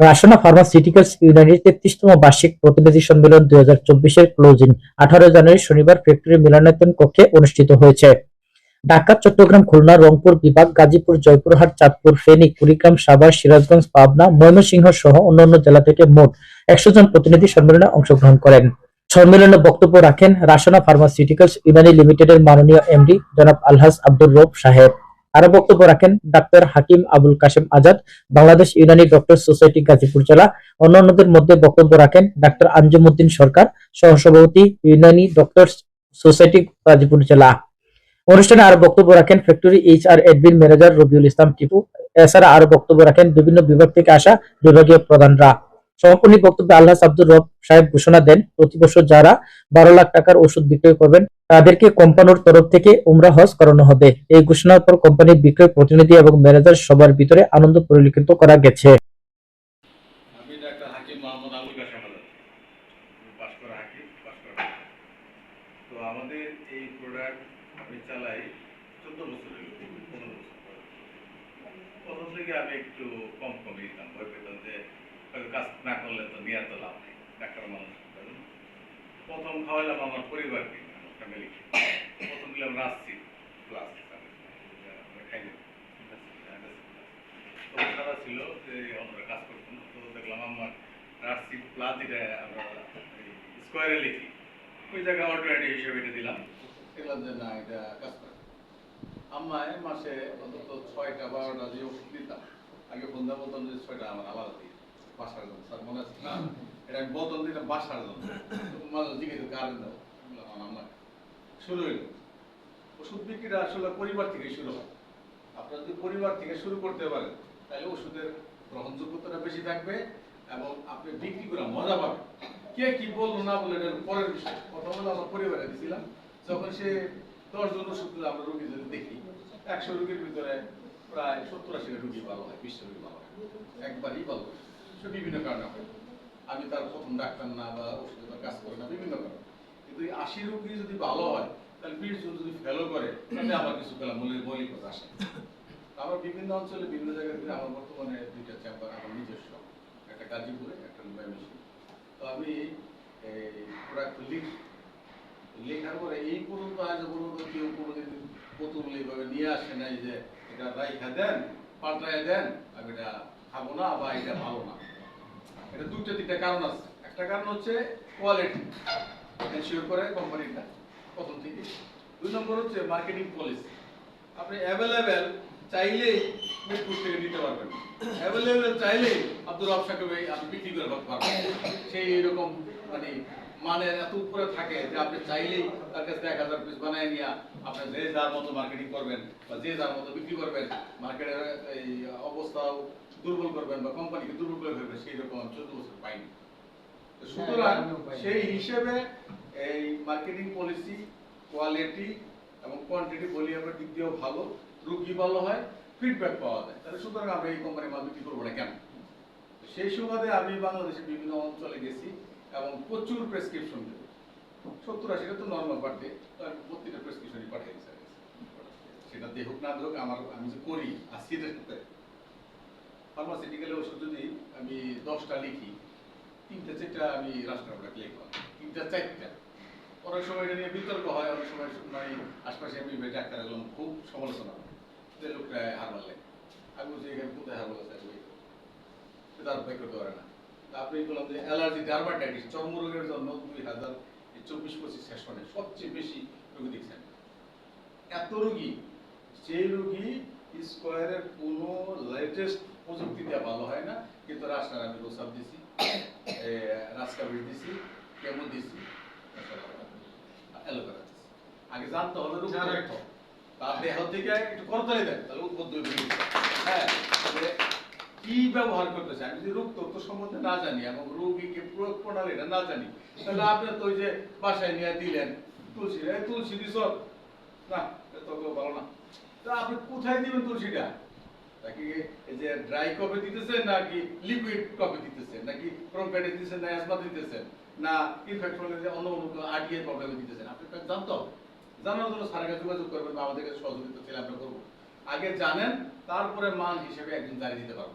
Rasna pharmaceuticals United তেত্রিশতম বার্ষিক প্রতিনিধি সম্মেলন দুই চব্বিশের ক্লোজিং আঠারো জানুয়ারি শনিবার ফ্যাক্টরি মিলনায়তন কক্ষে অনুষ্ঠিত হয়েছে। ঢাকা, চট্টগ্রাম, খুলনা, রংপুর, বিভাগ, গাজীপুর, জয়পুরহাট, চাঁদপুর, ফেনী, কুড়িগ্রাম, সাভার, সিরাজগঞ্জ, পাবনা, ময়মনসিংহ সহ অন্যান্য জেলা থেকে মোট একশো জন প্রতিনিধি সম্মেলনে অংশগ্রহণ করেন। সম্মেলনে বক্তব্য রাখেন রাসনা ফার্মাসিউটিক্যালস ইউনানি লিমিটেডের মাননীয় এমডি জনাব আলহাজ আব্দুর রব সাহেব। আরও বক্তব্য রাখেন ডাক্তার হাকিম আবুল কাশেম আজাদ, বাংলাদেশ ইউনানি ডক্টর সোসাইটি গাজীপুর জেলা। অন্যান্যদের মধ্যে বক্তব্য রাখেন ডাক্তার আঞ্জুমুদ্দিন সরকার, সহসভাপতি ইউনানি ডক্টর সোসাইটি গাজীপুর জেলা। অনুষ্ঠানে আরও বক্তব্য রাখেন factory H R admin manager Rabiul Islam Tipu. এছাড়া আরও বক্তব্য রাখেন বিভিন্ন বিভাগ থেকে আসা বিভাগীয় প্রধানরা। সমাপনী বক্তব্যে আল্লাহ আব্দুর রব সাহেব ঘোষণা দেন, প্রতি বছর যারা বারো লাখ টাকার ওষুধ বিক্রয় করবেন, তাদেরকে কোম্পানির তরফ থেকে উমরা হজ করানো হবে। এই ঘোষণার পর কোম্পানির বিক্রয় প্রতিনিধি এবং ম্যানেজার সবার ভিতরে আনন্দ পরিলক্ষিত করা গেছে। আমি একটু কম কম ভয় পেতাম যে কাজ না করলে তো নিয়ে তো লাভ নেই। ডাক্তার মানুষ প্রথম খাওয়াইলাম আমার পরিবারকে, আমার ফ্যামিলিকে। প্রথম দিলাম রাজসি প্লাস খাইনি। তো সারা ছিল যে আমরা কাজ করতাম তো দেখলাম আমার রাশি প্লাস যেটা আমরা স্কোয়ারে লিখি। ওই জায়গায় অল্টারনেটিভ হিসেবে এটা দিলাম। দেখলাম যে না, এটা কাজ করে আমায় মাসে অন্তত ছয়টা, বারোটা যে ওষুধ দিতাম। আগে বন্ধা বলতাম যে ছয়টা আমার আলাদা দিই বাসার জন্য। স্যার, মনে আছে? এটা আমি যে এটা বাসার জন্য। জিজ্ঞেস কারণ দাও। আমার শুরু হইল। ওষুধ বিক্রিটা আসলে পরিবার থেকে শুরু হয়। আপনারা যদি পরিবার থেকে শুরু করতে পারেন, তাহলে ওষুধের গ্রহণযোগ্যতাটা বেশি থাকবে এবং আপনি বিক্রি করে মজা পাবেন। কে কি বলল না বলে এটা পরের বিষয়। কথা হলো আমরা পরিবারে দিছিলাম। যখন সে দশ জন ওষুধ আমরা রোগী যদি দেখি, একশো রোগীর ভিতরে প্রায় সত্তর আশি রোগী ভালো হয় বিশ রোগী ভালো হয়। একবারই ভালো। সে বিভিন্ন কারণে হয়। আমি তার প্রথম ডাক্তার না বা ওষুধে তার কাজ করে না, বিভিন্ন কারণে। কিন্তু এই আশি রোগী যদি ভালো হয়, তাহলে বিশ জন যদি ফেলো করে, তাহলে আমার কিছু পেলাম মূল্যের মৌলিকতা আসে। আমার বিভিন্ন অঞ্চলে, বিভিন্ন জায়গায় ঘুরে আমার বর্তমানে দুইটা চেম্বার আমার নিজস্ব, একটা গাজীপুরে, একটা ময়মনসিংহ তো আমি প্রোডাক্ট লিখি, লেখার পরে এই পর্যন্ত আজ পর্যন্ত কেউ কোনোদিন পুতুল এইভাবে নিয়ে আসে নাই যে, এটা রাইখা দেন পাল্টায় দেন, আমি এটা খাব না বা এটা ভালো না। এটা দুটা তিনটা কারণ আছে। একটা কারণ হচ্ছে কোয়ালিটি এনশিওর করে কোম্পানিটা প্রথম থেকে দুই নম্বর হচ্ছে মার্কেটিং পলিসি আপনি অ্যাভেলেবেল চাইলেই মিরপুর থেকে নিতে পারবেন। অ্যাভেলেবেল চাইলেই আব্দুল রব সাহেব আপনি বিক্রি করে পারবেন। সেই এরকম মানে মানে এত উপরে থাকে যে আপনি চাইলেই তার কাছে এক হাজার পিস বানায় নিয়ে আপনি যে যার মতো মার্কেটিং করবেন বা যে যার মতো বিক্রি করবেন মার্কেটের এই অবস্থাও দুর্বল করবেন বা কোম্পানিকে দুর্বল করে ফেলবেন সেই রকম চোদ্দ বছর পাইনি। সুতরাং সেই হিসেবে এই মার্কেটিং পলিসি কোয়ালিটি এবং কোয়ান্টিটি ভলিউমের দিক দিয়েও ভালো। রুগী ভালো হয় ফিডব্যাক পাওয়া যায়। তাহলে সুতরাং আমরা এই কোম্পানির মাল বিক্রি করব না, কেন? সেই সুবাদে আমি বাংলাদেশের বিভিন্ন অঞ্চলে গেছি এবং প্রচুর প্রেসক্রিপশন সত্তর আশিটা তো নর্মাল আমি প্রত্যেকটা প্রেসক্রিপশনই পাঠিয়ে সেটা দেহুক না দেহুক আমার আমি যে করি এটার সাথে। ফার্মাসিউটিক্যালে ওষুধ যদি আমি দশটা লিখি, তিনটা চারটা আমি রাষ্ট্র প্রোডাক্ট লিখলাম তিনটা চারটা। অনেক সময় এটা নিয়ে বিতর্ক হয়, অনেক সময় আশপাশে আমি ডাক্তার খুব সমালোচনা হয়। যে লোকটা হার মারলে আমি বলছি এখানে কোথায় হার মারলে থাকবে সেটা আর উপায় করতে পারে না। আপনি বললাম যে অ্যালার্জি ডার্মাটাইটিস চর্মরোগের জন্য দুই হাজার চব্বিশ পঁচিশ সেশনে সবচেয়ে বেশি রোগী দেখছেন। এত রোগী সেই রোগী স্কোয়ারের কোনো লেটেস্ট প্রযুক্তি দেওয়া ভালো হয় না কিন্তু রাস্তার আমি রোসাব দিছি রাস্কাবির দিছি কেমন দিছি অ্যালোভেরা দিছি আগে জানতে হবে রোগ হয়ে। হ্যাঁ আপনি তো ওই যে বাসায় নিয়ে দিলেন, তুলসী তুলসী দিছ? না, এটা ভালো না। তা আপনি কোথায় দিবেন তুলসীটা? নাকি এই যে ড্রাই কপি দিতেছেন নাকি লিকুইড কপি দিতেছেন? নাকি দিতেছেন না অ্যাজমা দিতেছেন? না দিতেছেন? আপনি জানার জন্য স্যারের যোগাযোগ করবেন বা আমাদের কাছে সহযোগিতা চাইলে আমরা করব। আগে জানেন, তারপরে মান হিসেবে একদিন জারি দিতে পারব।